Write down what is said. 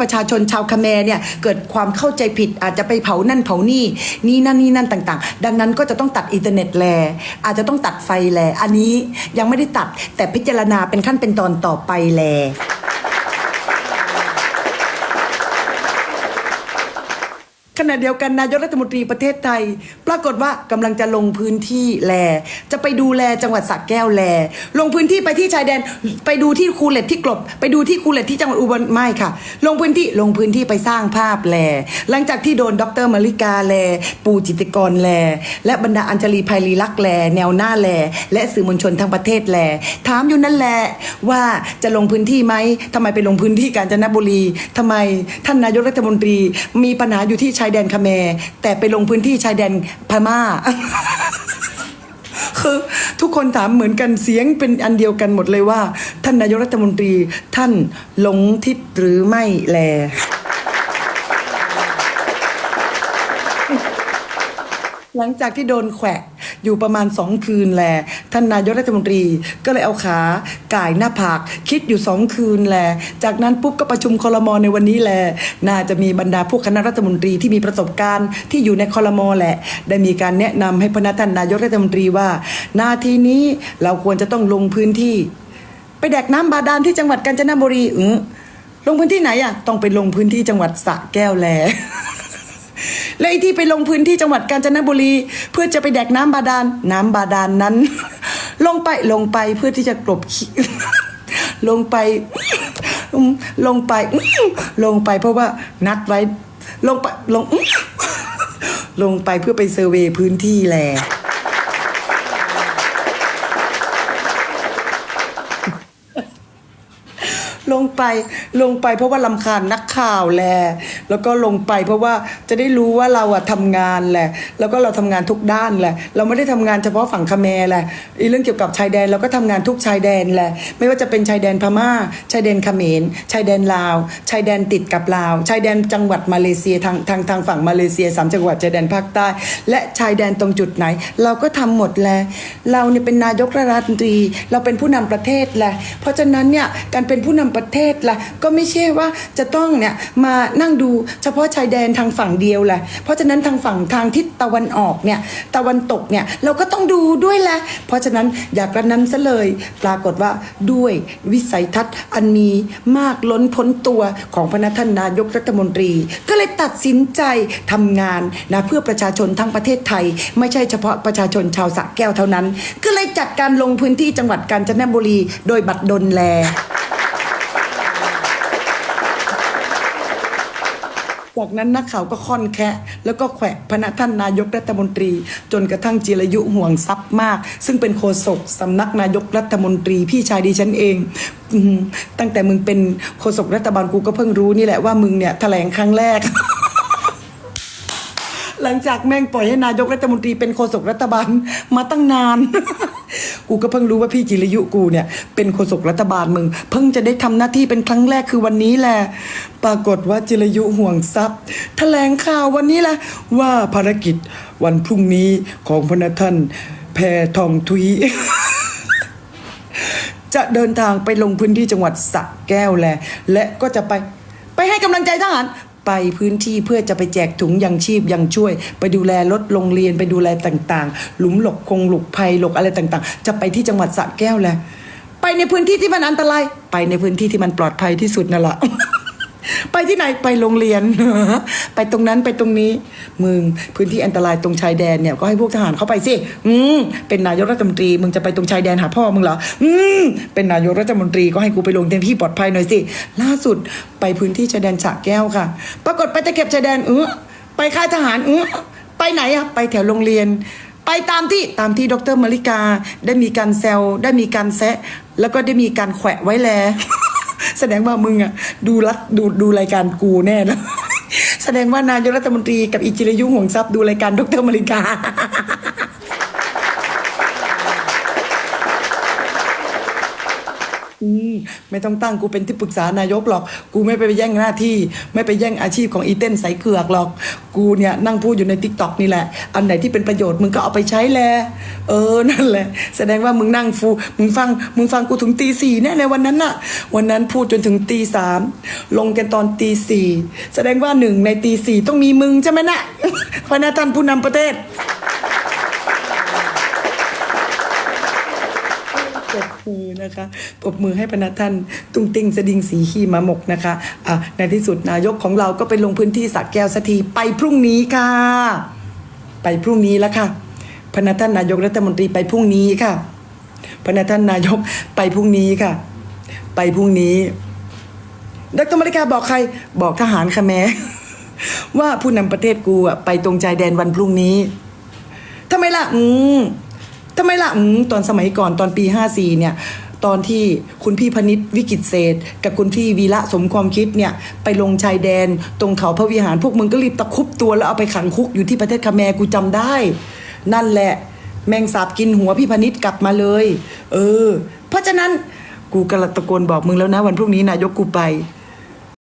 ประชาชนชาวคาเมรเนี่ยเกิดความเข้าใจผิดอาจจะไปเผานั่นเผานี่นี่นั่นนี่นั่นต่างๆ ดังนั้นก็จะต้องตัดอินเทอร์เน็ตแลอาจจะต้องตัดไฟแลอันนี้ยังไม่ได้ตัดแต่พิจารณาเป็นขั้นเป็นตอนต่อไปแล ขณะเดียวกันนายกรัฐมนตรีประเทศไทย ปรากฏว่ากำลังจะลงพื้นที่แล จะไปดูแลจังหวัดสระแก้วแล ลงพื้นที่ไปที่ชายแดน ไปดูที่คูเลตที่กลบ ไปดูที่คูเลตที่จังหวัดอุบลไม่ค่ะ ลงพื้นที่ลงพื้นที่ไปสร้างภาพแล หลังจากที่โดนดรมาริกาแล ปูจิตกรแล และบรรดาอัญชลีภัยรีลักษ์แล แนวหน้าแล และสื่อมวลชนทั้งประเทศแล ถามอยู่นั่นแหละว่าจะลงพื้นที่ไหมทำไมไปลงพื้นที่กาญจนบุรีทำไมท่านนายกรัฐมนตรี มีปัญหาอยู่ที่ชายแดนคาเมรแต่ไปลงพื้นที่ชายแดนพม่า คือทุกคนถามเหมือนกันเสียงเป็นอันเดียวกันหมดเลยว่า ท่านนายกรัฐมนตรีท่านหลงทิศหรือไม่แลหลังจากที่โดนแขวะ อยู่ประมาณสองคืนแลท่านนายกรัฐมนตรีก็เลยเอาขาก่ายหน้าผากคิดอยู่สองคืนแลจากนั้นปุ๊บก็ประชุมคอรมอในวันนี้แลน่าจะมีบรรดาพวกคณะรัฐมนตรีที่มีประสบการณ์ที่อยู่ในคอรมอแหละ ได้มีการแนะนำให้พนักท่านนายกรัฐมนตรีว่า หน้าที่นี้เราควรจะต้องลงพื้นที่ ไปแดกน้ำบาดาลที่จังหวัดกาญจนบุรีเออลงพื้นที่ไหนอะต้องไปลงพื้นที่จังหวัดสระแก้วแล และไอ้ที่ไปลงพื้นที่จังหวัดกาญจนบุรี เพื่อจะไปแดกน้ำบาดาลน้ำบาดาลนนั้น ลงไปลงไปเพื่อที่จะกลบขี้ลงไป ลงไป ลงไปเพราะว่านัดไว้ ลงไปลงลงไปเพื่อไปเซอร์เวย์พื้นที่แล ลงไปลงไปเพราะว่าลำคาญนักข่าวแหละแล้วก็ลงไปเพราะว่าจะได้รู้ว่าเราอะทำงานแหละ แล้วก็เราทำงานทุกด้านแหละ เราไม่ได้ทำงานเฉพาะฝั่งคาเมรแหละอีเรื่องเกี่ยวกับชายแดนเราก็ทำงานทุกชายแดนแหละ ไม่ว่าจะเป็นชายแดนพม่า ชายแดนเขมร ชายแดนลาว ชายแดนติดกับลาว ชายแดนจังหวัดมาเลเซียทางทางทางฝั่งมาเลเซียสามจังหวัดชายแดนภาคใต้ และชายแดนตรงจุดไหน เราก็ทำหมดแหละเราเนี่ยเป็นนายกรัฐมนตรี เราเป็นผู้นำประเทศแหละ เพราะฉะนั้นเนี่ยการเป็นผู้นำประเทศล่ะก็ไม่ใช่ว่าจะต้องเนี่ยมานั่งดูเฉพาะชายแดนทางฝั่งเดียวแหละเพราะฉะนั้นทางฝั่งทางทิศตะวันออกเนี่ยตะวันตกเนี่ยเราก็ต้องดูด้วยแหละเพราะฉะนั้นอยากกระนั้นซะเลย ปรากฏว่าด้วยวิสัยทัศน์อันมีมากล้นพ้นตัวของพระท่านนายกรัฐมนตรี ก็เลยตัดสินใจทำงานนะเพื่อประชาชนทั้งประเทศไทย ไม่ใช่เฉพาะประชาชนชาวสระแก้วเท่านั้น ก็เลยจัดการลงพื้นที่จังหวัดกาญจนบุรี โดยบัตรดลแล จากนั้นนักข่าวก็ค่อนแคะแล้วก็แขวะพระท่านนายกรัฐมนตรี จนกระทั่งจิรยุห่วงทรัพย์มาก ซึ่งเป็นโฆษกสำนักนายกรัฐมนตรีพี่ชายดิฉันเอง ตั้งแต่มึงเป็นโฆษกรัฐบาลกูก็เพิ่งรู้นี่แหละว่ามึงเนี่ยแถลงครั้งแรก หลังจากแม่งปล่อยให้นายกรัฐมนตรีเป็นโฆษกรัฐบาลมาตั้งนาน กูก็เพิ่งรู้ว่าพี่จิรยุกูเนี่ยเป็นโฆษกรัฐบาลมึง เพิ่งจะได้ทำหน้าที่เป็นครั้งแรกคือวันนี้แหละ ปรากฏว่าจิรยุห่วงทรัพย์แถลงข่าววันนี้แหละว่าภารกิจวันพรุ่งนี้ของพระท่านแพทองทุยจะเดินทางไปลงพื้นที่จังหวัดสระแก้วแล และก็จะไป ไปให้กำลังใจทหาร ไปพื้นที่เพื่อจะไปแจกถุงยังชีพยังช่วย ไปดูแลรถโรงเรียนไปดูแลต่างๆ หลุมหลบคงหลุกภัยหลบอะไรต่างๆ จะไปที่จังหวัดสระแก้วแหละไปในพื้นที่ที่มันอันตราย ไปในพื้นที่ที่มันปลอดภัยที่สุดนั่นแหละ ไปที่ไหนไปโรงเรียน ไปตรงนั้นไปตรงนี้ มึงพื้นที่อันตรายตรงชายแดนเนี่ยก็ให้พวกทหารเข้าไปสิอืมเป็นนายกรัฐมนตรี มึงจะไปตรงชายแดนหาพ่อมึงเหรออืมเป็นนายกรัฐมนตรีก็ให้กูไปลงในที่ปลอดภัยหน่อยสิล่าสุดไปพื้นที่ชายแดนสระแก้วค่ะ ปรากฏไปตะเข็บชายแดนเออไปค่ายทหารเออไปไหนอะไปแถวโรงเรียนไปตามที่ตามที่ดรมาริกาได้มีการแซวได้มีการแซะ แล้วก็ได้มีการแขวะไว้แล แสดงว่ามึงอะดูรัดดูดูรายการกูแน่นะแสดงว่านายกรัฐมนตรีกับอิจิรยุห่วงทรัพย์ดูรายการดรมาริกา อืม ไม่ต้องตั้งกูเป็นที่ปรึกษานายกหรอก กูไม่ไปแย่งหน้าที่ ไม่ไปแย่งอาชีพของอีเต้นใสเกือกหรอก กูเนี่ยนั่งพูดอยู่ในทิกตอกนี่แหละ อันไหนที่เป็นประโยชน์มึงก็เอาไปใช้แล เออนั่นแหละ แสดงว่ามึงนั่งฟูมึงฟังมึงฟังกูถึงตีสี่แน่ในวันนั้นน่ะ วันนั้นพูดจนถึงตีสามลงกันตอนตีสี่แสดงว่าหนึ่งในตีสี่ต้องมีมึงใช่ไหมน่ะพระนาท่านผู้นำประเทศ ปรบมือนะคะปรบมือให้พนักท่านตุ้งติ้งสดิงสีขี้มาหมกนะคะอะในที่สุดนายกของเราก็ไปลงพื้นที่สักแก้วสักทีไปพรุ่งนี้ค่ะ ไปพรุ่งนี้แล้วค่ะพนักท่านนายกรัฐมนตรีไปพรุ่งนี้ค่ะพนักท่านนายกไปพรุ่งนี้ค่ะ ไปพรุ่งนี้ดรมาริกาบอกใครบอกทหารคะแมว่าผู้นำประเทศกูอะไปตรงชายแดนวันพรุ่งนี้ทำไมล่ะ อืม ทำไมล่ะตอนสมัยก่อนตอนปี 54 เนี่ย ตอนที่คุณพี่พนิษวิกิตเศษ กับคุณพี่วีระสมความคิดเนี่ย ไปลงชายแดน ตรงเขาพระวิหารพวกมึงก็รีบตะคุบตัวแล้วเอาไปขังคุกอยู่ที่ประเทศคาแมร์กูจำได้ นั่นแหละแมงสาบกินหัวพี่พนิษกลับมาเลย เออ เพราะฉะนั้นกูกำลังตะโกนบอกมึงแล้วนะวันพรุ่งนี้นายกกูไป